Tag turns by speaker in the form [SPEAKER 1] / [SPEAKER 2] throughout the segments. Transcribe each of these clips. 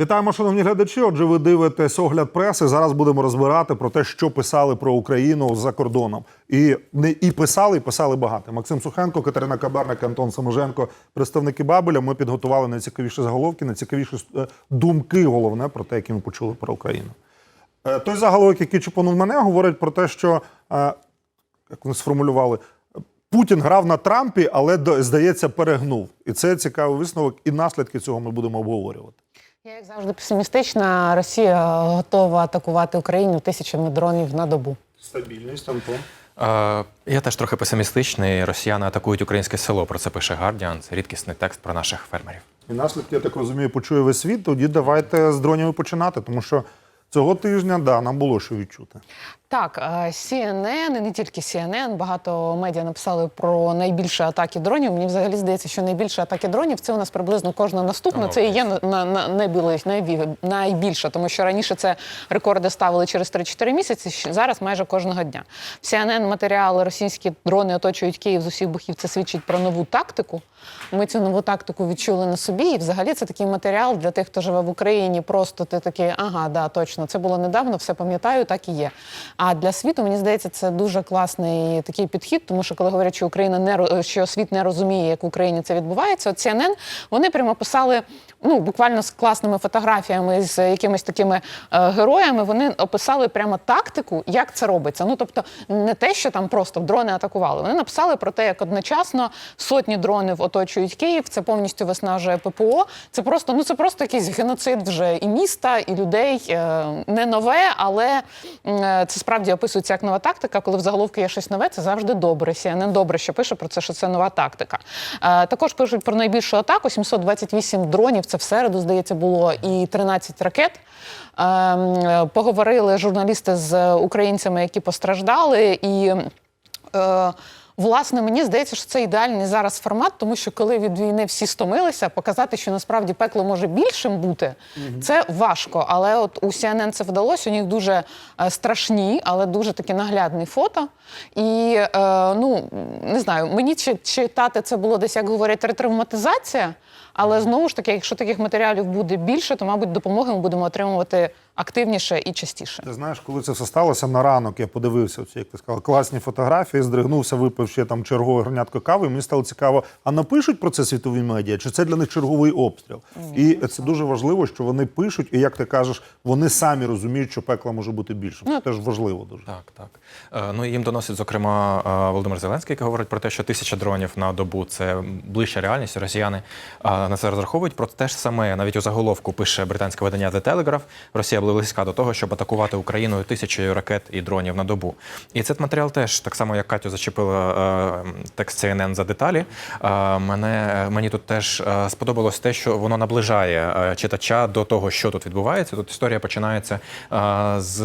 [SPEAKER 1] Вітаємо, шановні глядачі. Отже, ви дивитесь огляд преси. Зараз будемо розбирати про те, що писали про Україну за кордоном. І не і писали, і писали багато. Максим Сухенко, Катерина Каберник, Антон Саможенко, представники Бабеля. Ми підготували найцікавіші заголовки, найцікавіші е, думки, головне про те, які ми почули про Україну. Е, Той заголовок, який чупонув мене, говорить про те, що е, як вони сформулювали. Путін грав на Трампі, але здається, перегнув. І це цікавий висновок, і наслідки цього ми будемо обговорювати.
[SPEAKER 2] Я як завжди песимістична. Росія готова атакувати Україну тисячами дронів на добу.
[SPEAKER 1] Стабільність, Антон.
[SPEAKER 3] Е, Я теж трохи песимістичний. Росіяни атакують українське село. Про це пише Гардіан. Це рідкісний текст про наших фермерів.
[SPEAKER 1] І наслідки, я так розумію, почує весь світ. Тоді давайте з дронів починати, тому що цього тижня да, нам було що відчути.
[SPEAKER 2] Так, е, CNN, і не тільки CNN, багато медіа написали про найбільші атаки дронів. Мені взагалі здається, що найбільші атаки дронів це у нас приблизно кожна наступна. Це і є на, на, на найбільш- найбіль- найбільша, тому що раніше це рекорди ставили через 3-4 місяці. Зараз майже кожного дня. В CNN матеріали російські дрони оточують Київ з усіх боків. Це свідчить про нову тактику. Ми цю нову тактику відчули на собі. І взагалі це такий матеріал для тих, хто живе в Україні. Просто ти такий, ага, да, точно, це було недавно, все пам'ятаю, так і є. А для світу мені здається, це дуже класний такий підхід, тому що коли говорять, що Україна не ро- що світ не розуміє, як в Україні це відбувається. От CNN, вони прямо писали ну буквально з класними фотографіями з якимись такими е, героями. Вони описали прямо тактику, як це робиться. Ну тобто, не те, що там просто дрони атакували. Вони написали про те, як одночасно сотні дронів оточують Київ. Це повністю виснажує ППО. Це просто ну це просто якийсь геноцид вже і міста, і людей. Е, Не нове, але е, це справді описується як нова тактика. Коли в заголовку є щось нове, це завжди добре. CNN добре, що пише про це, що це нова тактика. Е, Також пишуть про найбільшу атаку: 728 дронів. Це в середу, здається, було і 13 ракет. Е, м, Поговорили журналісти з українцями, які постраждали, і Е, Власне, мені здається, що це ідеальний зараз формат, тому що коли від війни всі стомилися, показати, що насправді пекло може більшим бути, це важко. Але от у CNN це вдалося. У них дуже е, страшні, але дуже такі наглядні фото. І е, ну не знаю, мені чи- читати це було десь, як говорять, ретравматизація. Але знову ж таки, якщо таких матеріалів буде більше, то мабуть допомоги ми будемо отримувати активніше і частіше.
[SPEAKER 1] Ти знаєш, коли це все сталося на ранок, я подивився ці, як ти сказала, класні фотографії, здригнувся, випив ще там чергове горнятко кави. І мені стало цікаво, а напишуть про це світові медіа, чи це для них черговий обстріл? І це дуже важливо, що вони пишуть, і як ти кажеш, вони самі розуміють, що пекла може бути більшим. Це теж важливо дуже.
[SPEAKER 3] Так, так. Е, Ну їм доносить, зокрема, е, Володимир Зеленський, який говорить про те, що тисяча дронів на добу це ближча реальність. Росіяни е, на це розраховують. Про те ж саме навіть у заголовку пише британське видання The Telegraph. Росія була близька до того, щоб атакувати Україну тисячею ракет і дронів на добу. І цей матеріал теж так само, як Катю зачепила е, текст CNN за деталі. Е, Мене мені тут теж е, сподобалось те, що воно наближає читача до того, що тут відбувається. Тут історія починається з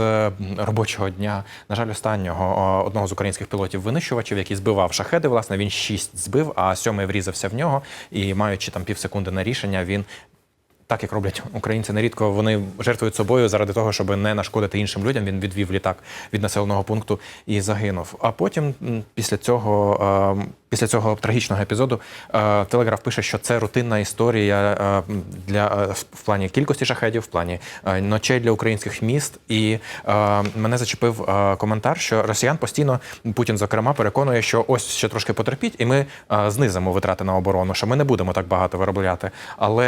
[SPEAKER 3] робочого дня. На жаль, останнього одного з українських пілотів-винищувачів, який збивав шахеди. Власне, він шість збив, а сьомий врізався в нього. І маючи там пів секунди на рішення, він. Так як роблять українці нерідко, вони жертвують собою заради того, щоб не нашкодити іншим людям. Він відвів літак від населеного пункту і загинув. А потім, після цього, е, після цього трагічного епізоду, е, Телеграф пише, що це рутинна історія е, для е, в плані кількості шахедів, в плані ночей для українських міст. І мене зачепив коментар, що росіян постійно Путін, зокрема, переконує, що ось ще трошки потерпіть, і ми знизимо витрати на оборону, що ми не будемо так багато виробляти. Але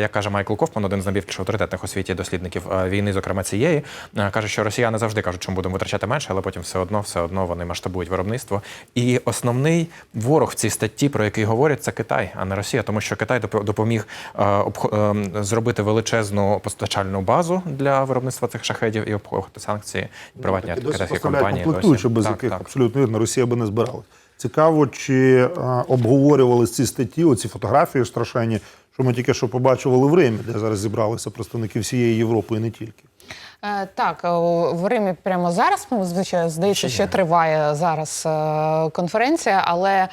[SPEAKER 3] як каже Майкл Кофман, один з найбільш авторитетних у світі дослідників війни, зокрема цієї, каже, що росіяни завжди кажуть, що ми будемо витрачати менше, але потім все одно, все одно вони масштабують виробництво. І основний ворог в цій статті, про який говорять, це Китай, а не Росія, тому що Китай доп- допоміг е, обхо- е, зробити величезну постачальну базу для виробництва цих шахедів і обходити санкції приватні
[SPEAKER 1] Так,
[SPEAKER 3] китайські компанії.
[SPEAKER 1] комплектуючі,
[SPEAKER 3] досі.
[SPEAKER 1] без
[SPEAKER 3] Так,
[SPEAKER 1] яких
[SPEAKER 3] так.
[SPEAKER 1] абсолютно вірно, Росія би не збиралась. Цікаво, чи е, обговорювали ці статті, оці фотографії страшенні, що ми тільки що побачували в Римі, де зараз зібралися представники всієї Європи і не тільки.
[SPEAKER 2] Е, Так, в Римі прямо зараз, ну, звичайно, здається,
[SPEAKER 3] Ще
[SPEAKER 2] що триває зараз е, конференція, але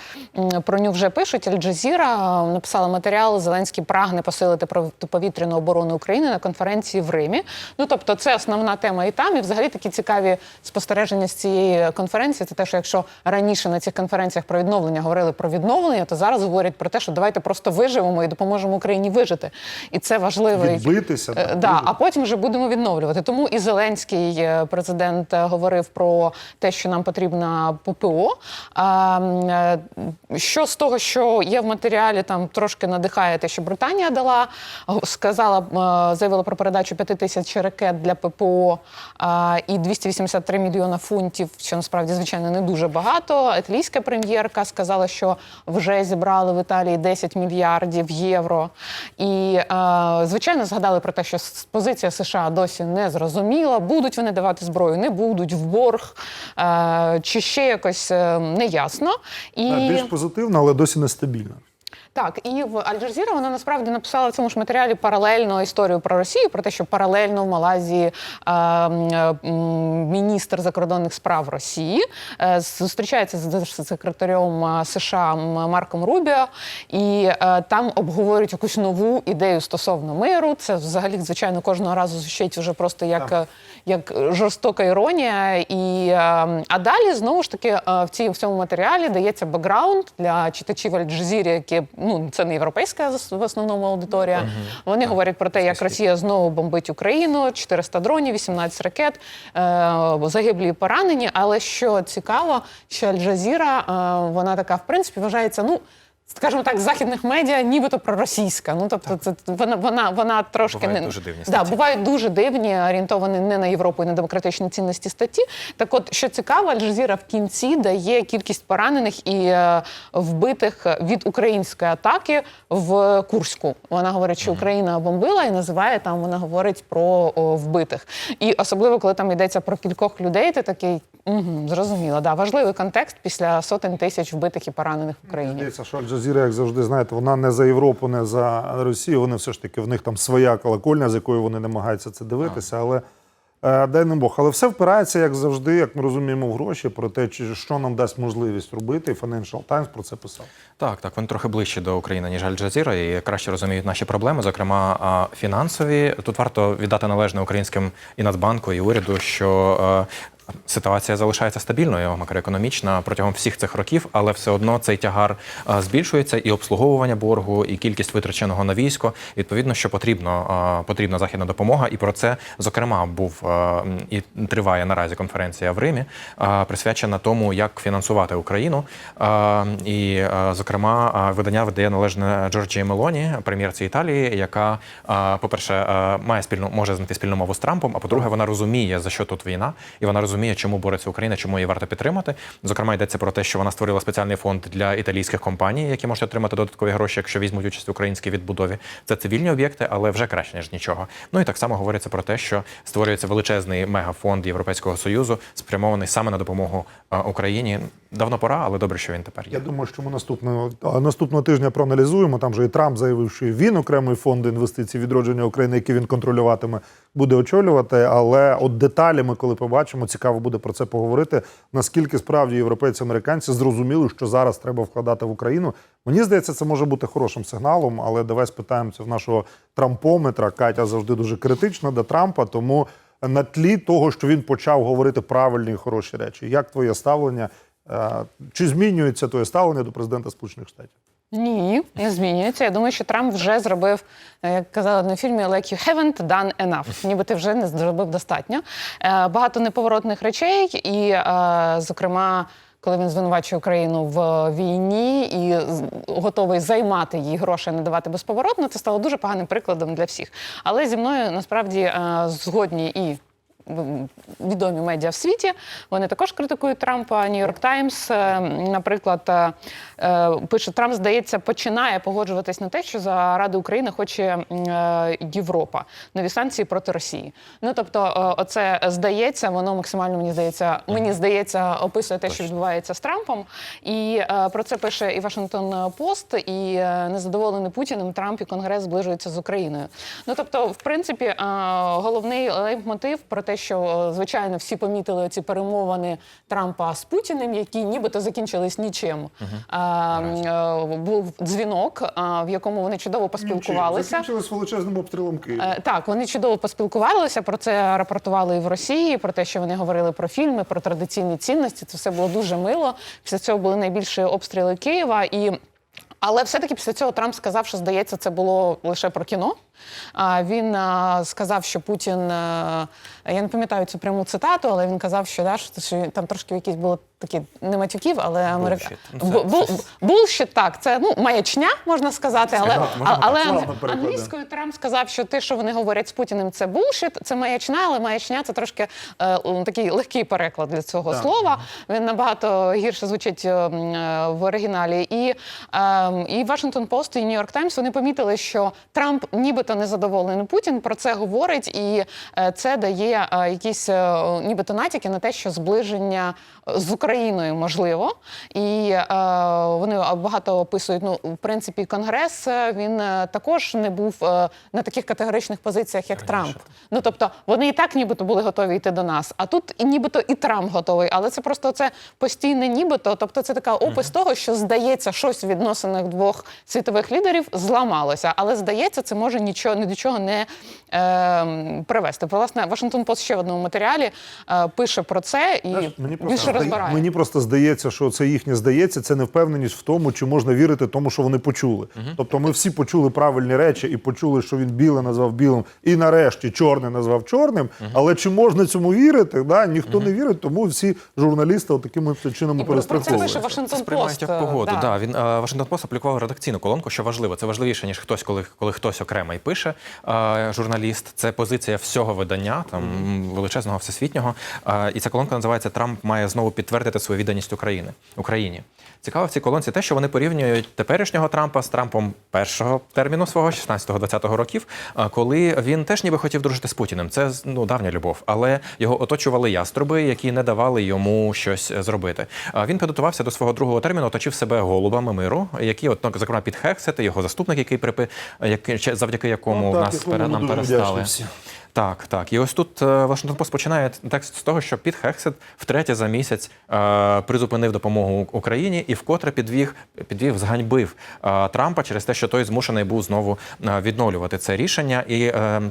[SPEAKER 2] про нього вже пишуть. Аль-Джазіра е, написала матеріал. Зеленський прагне посилити протиповітряну оборону України на конференції в Римі. Ну тобто, це основна тема і там. І взагалі такі цікаві спостереження з цієї конференції. Це те, що якщо раніше на цих конференціях про відновлення говорили про відновлення, то зараз говорять про те, що давайте просто виживемо і допоможемо Україні вижити. І це важливий
[SPEAKER 1] Відбитися,
[SPEAKER 2] Е,
[SPEAKER 1] так,
[SPEAKER 2] да, а потім вже будемо відновлювати. Тому і Зеленський е, президент е, говорив про те, що нам потрібна ППО. Е, що з того, що є в матеріалі, там трошки надихає те, що Британія дала, сказала, заявила про передачу 5 тисяч ракет для ППО і 283 мільйона фунтів, що насправді звичайно не дуже багато. Італійська прем'єрка сказала, що вже зібрали в Італії 10 мільярдів євро. І звичайно згадали про те, що позиція США досі не зрозуміла. Будуть вони давати зброю, не будуть в борг е, чи ще якось не неясно. І
[SPEAKER 1] Більш позитивно, але досі нестабільно.
[SPEAKER 2] Так, і в Аль-Джазіра вона насправді написала в цьому ж матеріалі паралельно історію про Росію, про те, що паралельно в Малайзії е, е, міністр закордонних справ Росії е, зустрічається з секретарем е, США Марком Рубіо, і е, там обговорюють якусь нову ідею стосовно миру. Це взагалі, звичайно, кожного разу звучить вже просто як, е, як жорстока іронія. І, е, а далі знову ж таки е, в, цій, в цьому матеріалі дається бекграунд для читачів Аль-Джазірі, які ну це не європейська в основному аудиторія. Вони говорять про те, як Росія знову бомбить Україну, 400 дронів, 18 ракет, е, загиблі і поранені. Але що цікаво, що Аль-Джазіра, е, вона така в принципі вважається, ну. Скажімо так, західних медіа, нібито проросійська. Ну тобто, це вона, вона, вона трошки
[SPEAKER 3] Бувають
[SPEAKER 2] не
[SPEAKER 3] дуже дивні
[SPEAKER 2] да,
[SPEAKER 3] статті.
[SPEAKER 2] бувають дуже дивні, орієнтовані не на Європу і на демократичні цінності статті. Так, от що цікаво, Аль-Джазіра в кінці дає кількість поранених і е, вбитих від української атаки в Курську. Вона говорить, що Україна бомбила і називає там. Вона говорить про о, вбитих. І особливо, коли там йдеться про кількох людей, ти такий угу, зрозуміло. Да, важливий контекст після сотень тисяч вбитих і поранених в Україні.
[SPEAKER 1] Здається, що Аль-Джазіра, як завжди, знаєте, вона не за Європу, не за Росію. Вони все ж таки в них там своя колокольня, з якою вони намагаються це дивитися. Але е, дай нам Бог. Але все впирається, як завжди, як ми розуміємо, в гроші про те, що нам дасть можливість робити. І Financial Times про це писав.
[SPEAKER 3] Так, так, вони трохи ближче до України, ніж Аль-Джазіра, і краще розуміють наші проблеми, зокрема фінансові. Тут варто віддати належне українським і Нацбанку, і уряду, що е, ситуація залишається стабільною макроекономічна протягом всіх цих років, але все одно цей тягар е, збільшується, і обслуговування боргу, і кількість витраченого на військо. Відповідно, що потрібно, е, потрібна західна допомога, і про це зокрема був е, і триває наразі конференція в Римі, присвячена тому, як фінансувати Україну. І, зокрема, видання видає належне Джорджії Мелоні, прем'єрці Італії, яка, е, по-перше, е, має спільну може знайти спільну мову з Трампом. А по-друге, вона розуміє за що тут війна, і вона розуміє, чому бореться Україна, чому її варто підтримати. Зокрема, йдеться про те, що вона створила спеціальний фонд для італійських компаній, які можуть отримати додаткові гроші, якщо візьмуть участь в українській відбудові. Це цивільні об'єкти, але вже краще ніж нічого. Ну і так само говориться про те, що створюється величезний мегафонд Європейського союзу, спрямований саме на допомогу е, Україні. Давно пора, але добре, що він тепер є.
[SPEAKER 1] Я думаю, що ми наступного наступного тижня проаналізуємо. Там же і Трамп заявив, що він окремий фонд інвестицій відродження України, який він контролюватиме, буде очолювати. Але от деталі ми, коли побачимо, цікаво буде про це поговорити. Наскільки справді європейці американці зрозуміли, що зараз треба вкладати в Україну. Мені здається, це може бути хорошим сигналом, але давай спитаємо це в нашого трампометра. Катя завжди дуже критична до Трампа, тому. На тлі того, що він почав говорити правильні і хороші речі, як твоє ставлення? Е, Чи змінюється твоє ставлення до президента Сполучених Штатів?
[SPEAKER 2] Ні, не змінюється. Я думаю, що Трамп вже зробив, е, як казали на фільмі, like you haven't done enough. Ніби ти вже не зробив достатньо. Е, Багато неповоротних речей, і, е, зокрема, коли він звинувачує Україну в війні і готовий займати їй гроші, не давати безповоротно, це стало дуже поганим прикладом для всіх. Але зі мною насправді згодні і відомі медіа в світі. Вони також критикують Трампа. Нью-Йорк Таймс, е, наприклад, е, е, пише: Трамп, здається, починає погоджуватись на те, що за Ради України хоче Європа нові санкції проти Росії. Ну тобто, оце здається, воно максимально мені здається, мені здається, описує те, що відбувається з Трампом. І про це пише і Вашингтон Пост, і незадоволений Путіним Трамп і Конгрес зближуються з Україною. Ну тобто, в принципі, головний лейтмотив про те, що е, звичайно всі помітили ці перемовини Трампа з Путіним, які нібито закінчились нічим. Е, е, Був дзвінок, е, в якому вони чудово поспілкувалися.
[SPEAKER 1] Закінчилось величезним обстрілом Києва.
[SPEAKER 2] Е, Так, вони чудово поспілкувалися. Про це рапортували і в Росії. Про те, що вони говорили про фільми, про традиційні цінності. Це все було дуже мило. Після цього були найбільші обстріли Києва і. Але все-таки після цього Трамп сказав, що здається, це було лише про кіно. Він сказав, що Путін, я не пам'ятаю цю пряму цитату, але він казав, що, да, що, що там трошки якісь було такі не матюків, але америка.
[SPEAKER 3] Ну,
[SPEAKER 2] булшіт, так, це ну маячня, можна сказати, але, але англійською Трамп сказав, що те, що вони говорять з Путіним, це булшіт, це маячня, але маячня це трошки е, такий легкий переклад для цього слова. Він набагато гірше звучить е, е, в оригіналі. І, е, і Washington Post, і New York Times вони помітили, що Трамп нібито незадоволений Путін про це говорить, і е, це дає е, якісь е, нібито натяки на те, що зближення з Україною можливо. І вони багато описують. Ну, в принципі, Конгрес він також не був на таких категоричних позиціях, як Трамп. Ну тобто вони і так нібито були готові йти до нас. А тут і нібито і Трамп готовий. Але це просто це постійне нібито. Тобто, це така опис того, що здається, щось в відносинах двох світових лідерів зламалося. Але здається, це може нічого ні до чого не е, привести. Власне, Вашингтон Пост ще в одному матеріалі е, пише про це і
[SPEAKER 1] Знаєш, мені просто,
[SPEAKER 2] більше
[SPEAKER 1] здає-
[SPEAKER 2] розбирає.
[SPEAKER 1] мені просто здається, що це їхнє здається, це невпевненість в тому, чи можна вірити тому, що вони почули. Тобто ми всі почули правильні речі і почули, що він біле назвав білим, і нарешті чорне назвав чорним. Але чи можна цьому вірити? Да? Ніхто не вірить, тому всі журналісти такими чином
[SPEAKER 2] про це пише
[SPEAKER 1] перестраховуються.
[SPEAKER 2] Вашингтон Пост.
[SPEAKER 3] погоду.
[SPEAKER 2] да.
[SPEAKER 3] Да. він е, Вашингтон Пост опублікував редакційну колонку, що важливо. Це важливіше ніж хтось, коли коли хтось окремо і пише е, журналіст. Це позиція всього видання, там величезного всесвітнього. Е, і ця колонка називається Трамп має знову підтвердити свою відданість України Україні. Цікаво в цій колонці те, що вони порівнюють теперішнього Трампа з Трампом першого терміну свого 16-20 років, е, коли він теж ніби хотів дружити з Путіним. Це ну давня любов, але його оточували яструби, які не давали йому щось е, зробити. Він підготувався до свого другого терміну, оточив себе голубами миру, які, от, ну, зокрема, Піт Хексет, його заступник, який припи, який завдяки якому
[SPEAKER 1] Ну, так,
[SPEAKER 3] нас
[SPEAKER 1] ми
[SPEAKER 3] нам перестали. Так, так. І ось тут е, Вашингтон Пост починає текст з того, що Піт Хексет втретє за місяць е, призупинив допомогу Україні і вкотре підвів, підвів зганьбив е, Трампа через те, що той змушений був знову е, відновлювати це рішення. І е,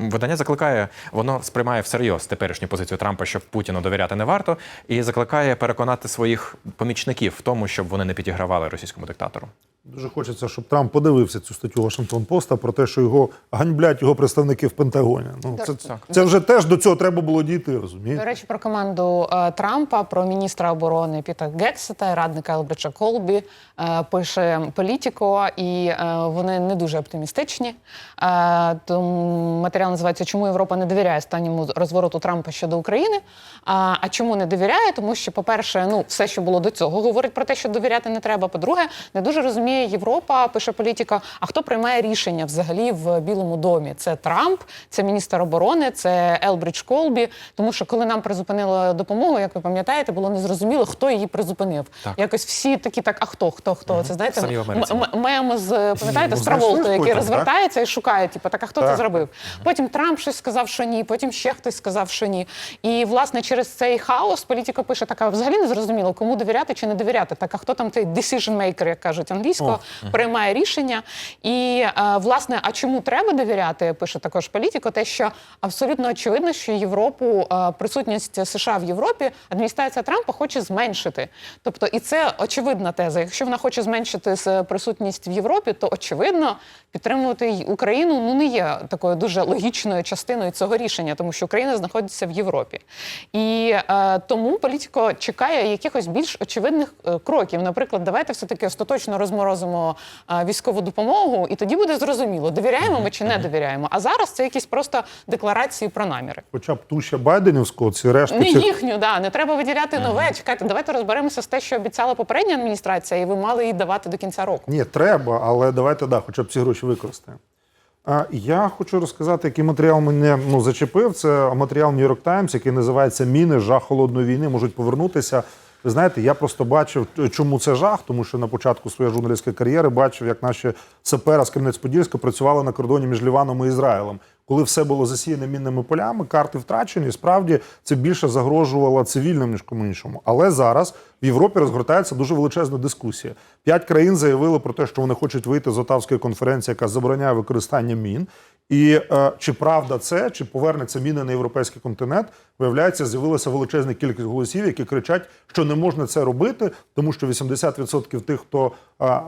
[SPEAKER 3] видання закликає, воно сприймає всерйоз теперішню позицію Трампа, що Путіну довіряти не варто, і закликає переконати своїх помічників в тому, щоб вони не підігравали російському диктатору.
[SPEAKER 1] Дуже хочеться, щоб Трамп подивився цю статтю Вашингтон Поста про те, що його ганьблять його представники в Пентагоні. Ну це,
[SPEAKER 3] Так.
[SPEAKER 1] це вже теж до цього треба було дійти,
[SPEAKER 2] До речі, про команду е, Трампа, про міністра оборони Піта Гексета, радника Елбрича Колбі, е, пише Політіко, і е, вони не дуже оптимістичні. Е, тому матеріал називається Чому Європа не довіряє останньому розвороту Трампа щодо України. А, а чому не довіряє? Тому що, по-перше, ну все, що було до цього, говорить про те, що довіряти не треба. По-друге, не дуже розуміє Європа, пише політика. А хто приймає рішення взагалі в Білому домі? Це Трамп, це міністр оборони, це Елбридж Колбі. Тому що коли нам призупинили допомогу, як ви пам'ятаєте, було незрозуміло, хто її призупинив.
[SPEAKER 3] Так.
[SPEAKER 2] Якось всі такі, так, а хто, хто, хто? Це знаєте, мем з пам'ятаєте, з Траволтою, який розвертається і шукає, типу, так, а хто
[SPEAKER 1] Так.
[SPEAKER 2] це зробив? Потім Трамп щось сказав, що ні, потім ще хтось сказав, що ні. І власне через цей хаос політика пише така: взагалі не зрозуміло, кому довіряти чи не довіряти. Так, а хто там той decision maker, як кажуть англійською, приймає рішення. І е, власне, а чому треба довіряти? Пише також політико, те, що абсолютно очевидно, що Європу е, присутність США в Європі адміністрація Трампа хоче зменшити. Тобто, і це очевидна теза. Якщо вона хоче зменшити присутність в Європі, то очевидно підтримувати Україну ну не є такою дуже логічною частиною цього рішення, тому що Україна знаходиться в Європі. І е, тому політико чекає якихось більш очевидних е, кроків. Наприклад, давайте все таки остаточно розморозимо а, військову допомогу, і тоді буде зрозуміло, довіряємо ми чи не довіряємо. А зараз це якісь просто декларації про наміри.
[SPEAKER 1] Хоча б ту ще Байденівську, ці рештки
[SPEAKER 2] Не їхню, да не треба виділяти нове. Чекайте, давайте розберемося з те, що обіцяла попередня адміністрація, і ви мали її давати до кінця року.
[SPEAKER 1] Ні, треба, але давайте да, хоча б ці гроші використаємо. Я хочу розказати, який матеріал мене ну, зачепив. Це матеріал New York Times, який називається Міни, жах холодної війни можуть повернутися. Ви знаєте, я просто бачив, чому це жах, тому що на початку своєї журналістської кар'єри бачив, як наші сапери з Кам'янець-Подільська працювали на кордоні між Ліваном і Ізраїлем. Коли все було засіяне мінними полями, карти втрачені, справді це більше загрожувало цивільним, ніж кому іншому. Але зараз в Європі розгортається дуже величезна дискусія. П'ять країн заявили про те, що вони хочуть вийти з Отавської конференції, яка забороняє використання мін. І е, чи правда це, чи повернеться міни на європейський континент, виявляється, з'явилася величезна кількість голосів, які кричать, що не можна це робити, тому що 80% тих, хто е,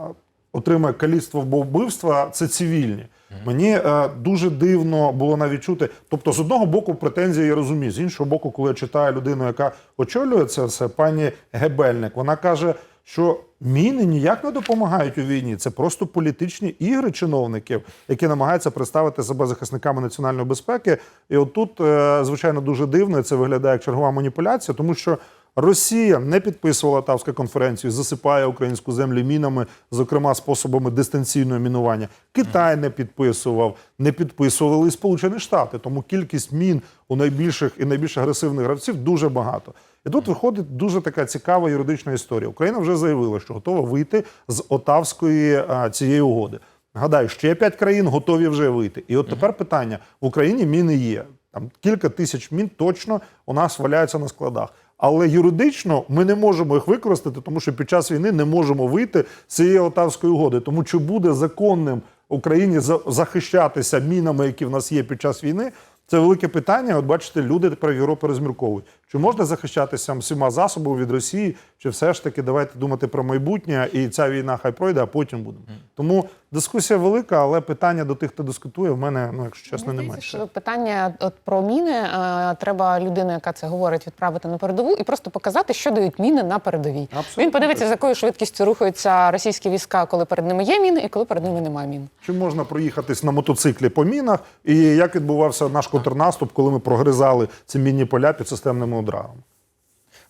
[SPEAKER 1] отримує каліцтво вбивства, це цивільні. Мені е, дуже дивно було навіть чути. Тобто, з одного боку, претензії я розумію, з іншого боку, коли я читаю людину, яка очолює це все, пані Гебельник, вона каже, що міни ніяк не допомагають у війні. Це просто політичні ігри чиновників, які намагаються представити себе захисниками національної безпеки. І отут, е, звичайно, дуже дивно це виглядає як чергова маніпуляція, тому що. Росія не підписувала Тавську конференцію, засипає українську землю мінами, зокрема способами дистанційного мінування. Китай не підписував, не підписували і Сполучені Штати. Тому кількість мін у найбільших і найбільш агресивних гравців дуже багато. І тут виходить дуже така цікава юридична історія. Україна вже заявила, що готова вийти з Отавської а, цієї угоди. Нагадаю, ще п'ять країн готові вже вийти. І от тепер питання: в Україні міни є. Там кілька тисяч мін точно у нас валяються на складах. Але юридично ми не можемо їх використати, тому що під час війни не можемо вийти з цієї Отавської угоди. Тому чи буде законним Україні захищатися мінами, які в нас є під час війни? Це велике питання. От бачите, люди тепер в Європі розмірковують. Чи можна захищатися всіма засобами від Росії, чи все ж таки давайте думати про майбутнє, і ця війна хай пройде, а потім будемо. Тому дискусія велика, але питання до тих, хто дискутує, в мене, ну якщо чесно,
[SPEAKER 2] Мені
[SPEAKER 1] немає.
[SPEAKER 2] що питання от про міни е, треба людину, яка це говорить, відправити на передову і просто показати, що дають міни на передовій.
[SPEAKER 1] Абсолютно
[SPEAKER 2] Він подивиться, з якою швидкістю рухаються російські війська, коли перед ними є міни, і коли перед ними немає мін.
[SPEAKER 1] Чи можна проїхатись на мотоциклі по мінах? І як відбувався наш контрнаступ, коли ми прогризали ці мінні поля під системними ударами?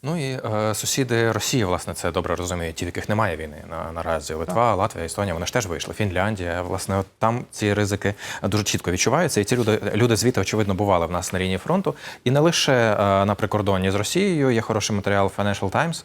[SPEAKER 3] Ну і е, сусіди Росії, власне, це добре розуміють, ті, в яких немає війни на, наразі. Литва, Латвія, Естонія, вони ж теж вийшли. Фінляндія, власне, от там ці ризики дуже чітко відчуваються. І ці люди, люди звідти, очевидно, бували в нас на лінії фронту. І не лише е, на прикордонні з Росією. Є хороший матеріал Financial Times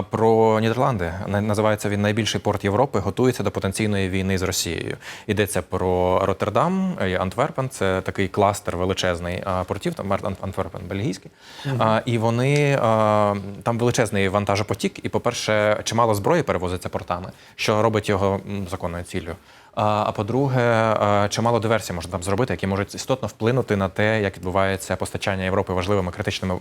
[SPEAKER 3] е, про Нідерланди. Називається він найбільший порт Європи. Готується до потенційної війни з Росією. Йдеться про Роттердам і Антверпен. Це такий кластер величезний е, портів. Там Ан- Антверпен бельгійський. А, І вони а, там величезний вантажопотік, і, по-перше, чимало зброї перевозиться портами, що робить його законною ціллю. А, по-друге, чимало диверсій можна там зробити, які можуть істотно вплинути на те, як відбувається постачання Європи важливими критичними,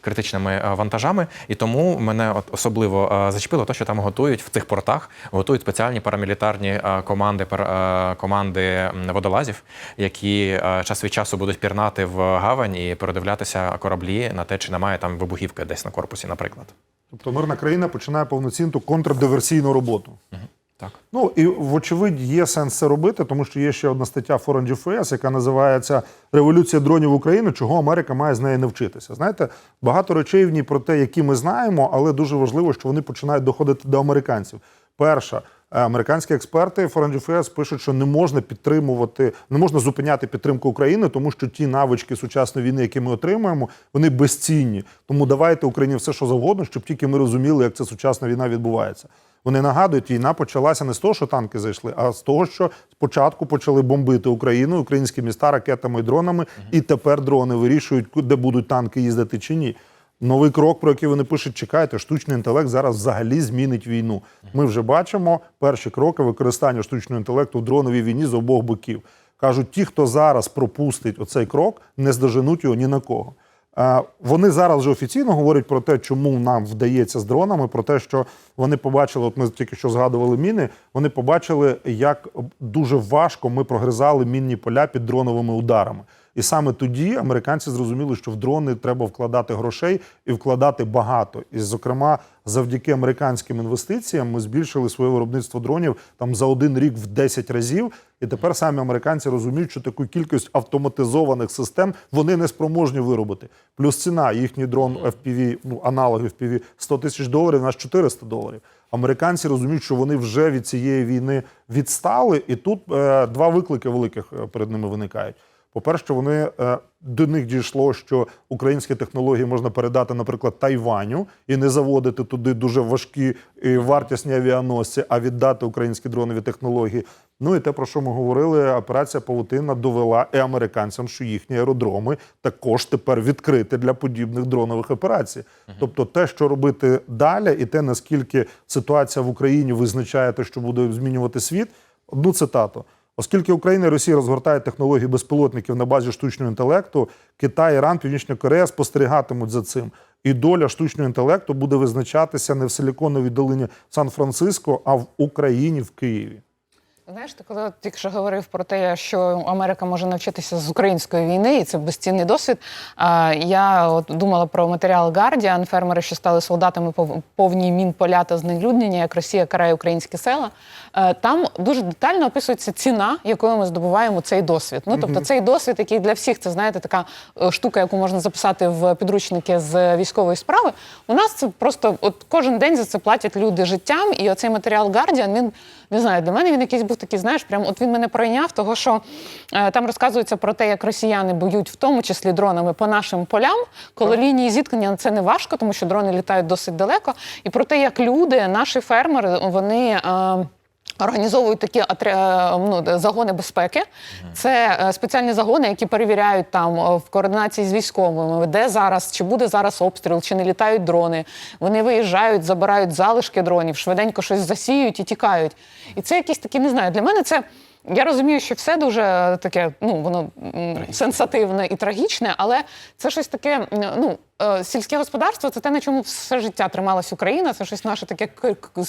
[SPEAKER 3] критичними вантажами. І тому мене от особливо зачепило те, що там готують в цих портах, готують спеціальні парамілітарні команди, команди водолазів, які час від часу будуть пірнати в гавань і передивлятися кораблі на те, чи немає там вибухівки десь на корпусі, наприклад.
[SPEAKER 1] Тобто мирна країна починає повноцінну контрдиверсійну роботу.
[SPEAKER 3] Так.
[SPEAKER 1] Ну і вочевидь є сенс це робити, тому що є ще одна стаття Foreign GFS, яка називається Революція дронів України, чого Америка має з неї не вчитися. Знаєте, багато речей в ній про те, які ми знаємо, але дуже важливо, що вони починають доходити до американців. Перша. Е, Американські експерти Foreign GFS пишуть, що не можна підтримувати, не можна зупиняти підтримку України, тому що ті навички сучасної війни, які ми отримуємо, вони безцінні. Тому давайте Україні все, що завгодно, щоб тільки ми розуміли, як ця сучасна війна відбувається. Вони нагадують, війна почалася не з того, що танки зайшли, а з того, що спочатку почали бомбити Україну, українські міста ракетами і дронами, і тепер дрони вирішують, де будуть танки їздити чи ні. Новий крок, про який вони пишуть, чекайте, штучний інтелект зараз взагалі змінить війну. Ми вже бачимо перші кроки використання штучного інтелекту в дроновій війні з обох боків. Кажуть, ті, хто зараз пропустить оцей крок, не здоженуть його ні на кого. Е, Вони зараз вже офіційно говорять про те, чому нам вдається з дронами, про те, що вони побачили, от ми тільки що згадували міни. Вони побачили, як дуже важко ми прогризали мінні поля під дроновими ударами. І саме тоді американці зрозуміли, що в дрони треба вкладати грошей і вкладати багато. І, зокрема, завдяки американським інвестиціям ми збільшили своє виробництво дронів там за один рік в 10 разів. І тепер самі американці розуміють, що таку кількість автоматизованих систем вони не спроможні виробити. Плюс ціна їхній дрон FPV, ну аналоги FPV 100 тисяч доларів, у нас 400 доларів. Американці розуміють, що вони вже від цієї війни відстали, і тут е, два виклики великих е, перед ними виникають. По-перше, вони е, до них дійшло, що українські технології можна передати, наприклад, Тайваню і не заводити туди дуже важкі і вартісні авіаносці, а віддати українські дронові технології. Ну і те, про що ми говорили, операція Павутина довела і американцям, що їхні аеродроми також тепер відкриті для подібних дронових операцій. Тобто, те, що робити далі, і те, наскільки ситуація в Україні визначає те, що буде змінювати світ. Одну цитату. Оскільки Україна і Росія розгортають технології безпілотників на базі штучного інтелекту, Китай, Іран, Північна Корея спостерігатимуть за цим. І доля штучного інтелекту буде визначатися не в Силіконовій долині Сан-Франциско, а в Україні, в Києві.
[SPEAKER 2] Знаєш, ти коли тільки що говорив про те, що Америка може навчитися з української війни, і це безцінний досвід. А, я от думала про матеріал Guardian, фермери, що стали солдатами пов- повні мін поля та знелюднення, як Росія карає українські села. Е, Там дуже детально описується ціна, якою ми здобуваємо цей досвід. Ну тобто, цей досвід, який для всіх це знаєте, така е, штука, яку можна записати в підручники з військової справи. У нас це просто от кожен день за це платять люди життям, і оцей матеріал Guardian, він не знаю, для мене він якийсь був такий, знаєш, прям от він мене пройняв, того що е, там розказується про те, як росіяни боють, в тому числі дронами по нашим полям, коли лінії зіткнення це не важко, тому що дрони літають досить далеко. І про те, як люди, наші фермери, вони. Е, Організовують такі е, ну, загони безпеки. Це е, спеціальні загони, які перевіряють там е, в координації з військовими, де зараз, чи буде зараз обстріл, чи не літають дрони. Вони виїжджають, забирають залишки дронів, швиденько щось засіють і тікають. І це якісь такі, не знаю, для мене це. Я розумію, що все дуже таке, ну воно м, сенсативне і трагічне, але це щось таке. Ну сільське господарство це те, на чому все життя трималась Україна. Це щось наше таке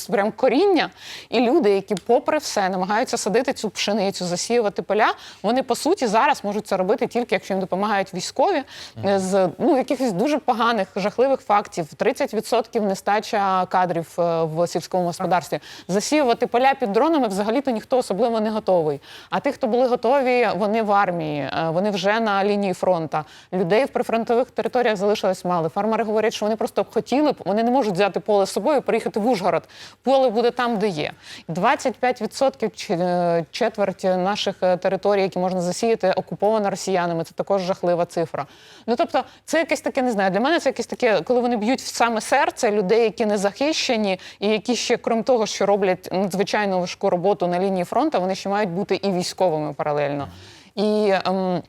[SPEAKER 2] прям коріння. І люди, які, попри все, намагаються садити цю пшеницю, засіювати поля. Вони по суті зараз можуть це робити тільки якщо їм допомагають військові е, з ну якихось дуже поганих, жахливих фактів. 30% нестача кадрів е, в сільському господарстві. Засіювати поля під дронами взагалі-то ніхто особливо не готовий. А ті, хто були готові, вони в армії, е, вони вже на лінії фронту. Людей в прифронтових територіях залишилось мало. Фермери говорять, що вони просто хотіли б, вони не можуть взяти поле з собою, приїхати в Ужгород. Поле буде там, де є. 25% чи, е, четверть наших е, територій, які можна засіяти, окуповано росіянами. Це також жахлива цифра. Ну тобто, це якесь таке, не знаю. Для мене це якесь таке, коли вони б'ють в саме серце людей, які не захищені, і які ще, крім того, що роблять надзвичайно важку роботу на лінії фронту, вони ще мають бути і військовими паралельно. І ем,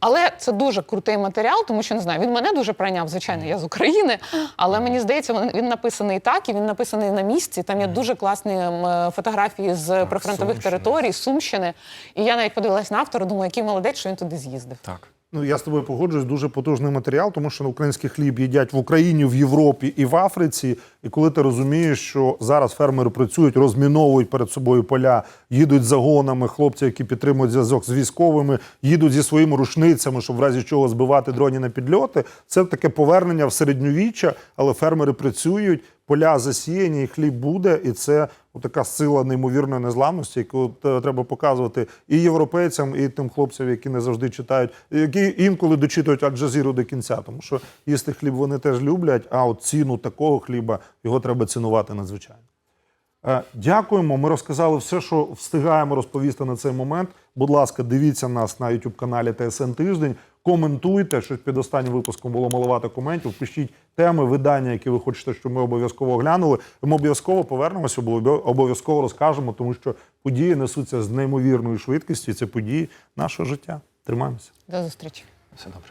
[SPEAKER 2] але це дуже крутий матеріал, тому що не знаю, він мене дуже пройняв. Звичайно, я з України, але мені здається, він, написаний так, і він написаний на місці. Там є дуже класні е, фотографії з прифронтових
[SPEAKER 3] Сумщини.
[SPEAKER 2] територій, Сумщини. І я навіть подивилась на автора, думаю, який молодець, що він туди з'їздив.
[SPEAKER 3] Так.
[SPEAKER 1] Ну, я з тобою погоджуюсь, дуже потужний матеріал, тому що український хліб їдять в Україні, в Європі і в Африці. І коли ти розумієш, що зараз фермери працюють, розміновують перед собою поля, їдуть загонами, хлопці, які підтримують зв'язок з військовими, їдуть зі своїми рушницями, щоб в разі чого збивати дроні на підльоти. Це таке повернення в середньовіччя, але фермери працюють, поля засіяні, і хліб буде, і це така сила неймовірної незламності, яку треба показувати і європейцям, і тим хлопцям, які не завжди читають, які інколи дочитують Аль-Джазіру до кінця, тому що їсти хліб вони теж люблять. А от ціну такого хліба його треба цінувати надзвичайно. Е, Дякуємо. Ми розказали все, що встигаємо розповісти на цей момент. Будь ласка, дивіться нас на youtube каналі ТСН Тиждень. Коментуйте, Щось під останнім випуском було маловато коментів. Пишіть теми, видання, які ви хочете, щоб ми обов'язково оглянули. Ми обов'язково повернемося, обов'я- обов'язково розкажемо, тому що події несуться з неймовірною швидкістю. і Це події нашого життя. Тримаємося.
[SPEAKER 2] До зустрічі.
[SPEAKER 3] Все добре.